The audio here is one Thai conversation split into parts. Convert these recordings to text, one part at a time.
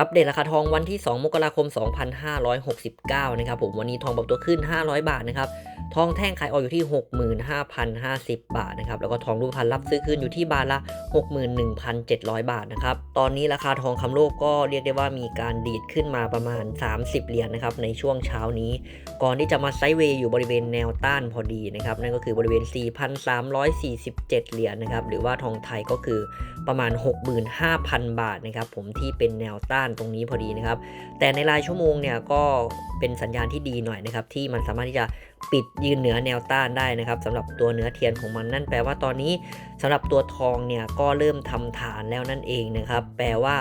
อัปเดตราคาทองวันที่ 2 มกราคม 2569 นะครับผมวันนี้ทองปรับตัวขึ้น 500 บาทนะครับ ทองแท่งขายออกอยู่ที่ 65,050 บาทนะครับ แล้วก็ทองรูปพรรณรับซื้อคืนอยู่ที่บาทละ 61,700 บาทนะครับ ตอนนี้ราคาทองคำโลกก็เรียกได้ว่ามีการดีดขึ้นมาประมาณ 30 เหรียญนะครับในช่วงเช้านี้ ก่อนที่จะมาไซด์เวย์อยู่บริเวณแนวต้านพอดีนะครับ นั่นก็คือบริเวณ 4,347 เหรียญนะครับ หรือว่าทองไทยก็คือประมาณ 65,000 บาทนะครับ ผมที่เป็นแนวต้านตรงนี้พอดีนะครับ แต่ในรายชั่วโมงเนี่ยก็เป็นสัญญาณที่ดีหน่อยนะครับที่มันสามารถที่จะ ปิดยืนเหนือแนวต้านได้นะครับสำหรับตัวเนื้อเทียนของมันนั่นแปลว่าตอนนี้สำหรับตัวทองเนี่ยก็เริ่มทำฐานแล้วนั่นเองนะครับ แปลว่า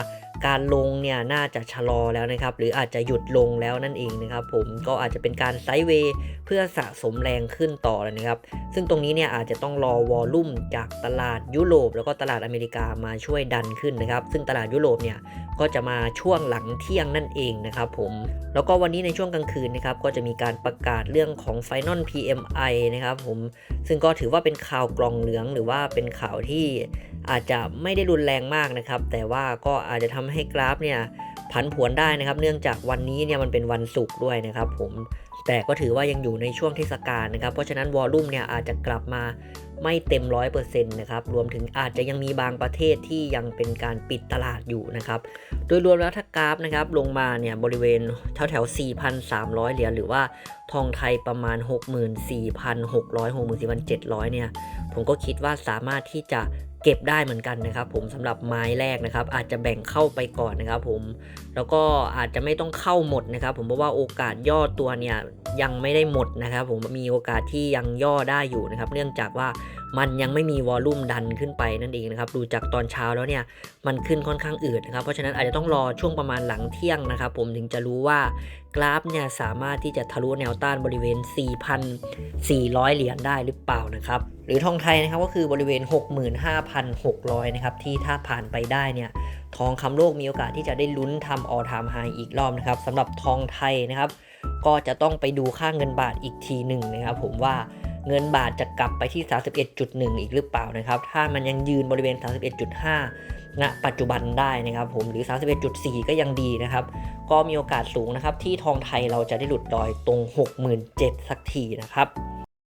การลงเนี่ยน่าจะชะลอแล้วนะครับ หรืออาจจะหยุดลงแล้วนั่นเองนะครับ ผมก็อาจจะเป็นการไซด์เวย์เพื่อสะสมแรงขึ้นต่อเลยนะครับ ซึ่งตรงนี้เนี่ยอาจจะต้องรอวอลลุ่มจากตลาดยุโรป แล้วก็ตลาดอเมริกามาช่วยดันขึ้นนะครับ ซึ่งตลาดยุโรปเนี่ย ก็จะมาช่วงหลังเที่ยงนั่นเองนะครับผม แล้วก็วันนี้ในช่วงกลางคืนนะครับ ก็จะมีการประกาศเรื่องของ Final PMI นะครับผม ซึ่งก็ถือว่าเป็นข่าวกลองเหลืองหรือว่าเป็นข่าวที่อาจจะไม่ได้รุนแรงมากนะครับ แต่ว่าก็อาจจะทำให้กราฟเนี่ย ผันผวนได้นะครับ เนื่องจากวันนี้เนี่ยมันเป็นวันศุกร์ด้วยนะครับ ผมแต่ก็ถือว่ายังอยู่ในช่วงเทศกาลนะครับ เพราะฉะนั้นวอลลุ่มเนี่ยอาจจะกลับมาไม่เต็ม100%นต์นะครับ รวมถึงอาจจะยังมีบางประเทศที่ยังเป็นการปิดตลาดอยู่นะครับ โดยรวมแล้วถ้ากราฟนะครับลงมาเนี่ยบริเวณแถวแถว 4,300 เหรียญหรือว่าทองไทยประมาณ 64,600 64,700 เนี่ย ผมก็คิดว่าสามารถที่จะ เก็บได้เหมือนกันนะครับ ผมสำหรับไม้แรกนะครับ อาจจะแบ่งเข้าไปก่อนนะครับ ผมแล้วก็อาจจะไม่ต้องเข้าหมดนะครับ ผมเพราะว่าโอกาสย่อตัวเนี่ยยังไม่ได้หมดนะครับ ผมมีโอกาสที่ยังย่อได้อยู่นะครับ เนื่องจากว่า มันยังไม่มีวอลลุ่มดันขึ้นไปนั่นเองนะครับดูจากตอนเช้าแล้วเนี่ยมันขึ้นค่อนข้างอืดนะครับเพราะฉะนั้นอาจจะต้องรอช่วงประมาณหลังเที่ยงนะครับผมถึงจะรู้ว่ากราฟเนี่ยสามารถที่จะทะลุแนวต้านบริเวณ 4,400 เหรียญได้หรือเปล่านะครับหรือทองไทยนะครับก็คือบริเวณ 65,600 นะครับที่ถ้าผ่านไปได้เนี่ยทองคำโลกมีโอกาสที่จะได้ลุ้นทำ all time high อีกรอบนะครับสำหรับทองไทยนะครับ ก็จะต้องไปดูค่าเงินบาทอีกทีหนึ่งนะครับ ผมว่า เงินบาทจะกลับไปที่ 31.1 อีกหรือเปล่านะครับ ถ้ามันยังยืนบริเวณ 31.5ณปัจจุบันได้นะครับผมหรือ 31.4 ก็ยังดีนะครับ ก็มีโอกาสสูงนะครับที่ทองไทยเราจะได้หลุดดอยตรง 67,000 สักทีนะครับ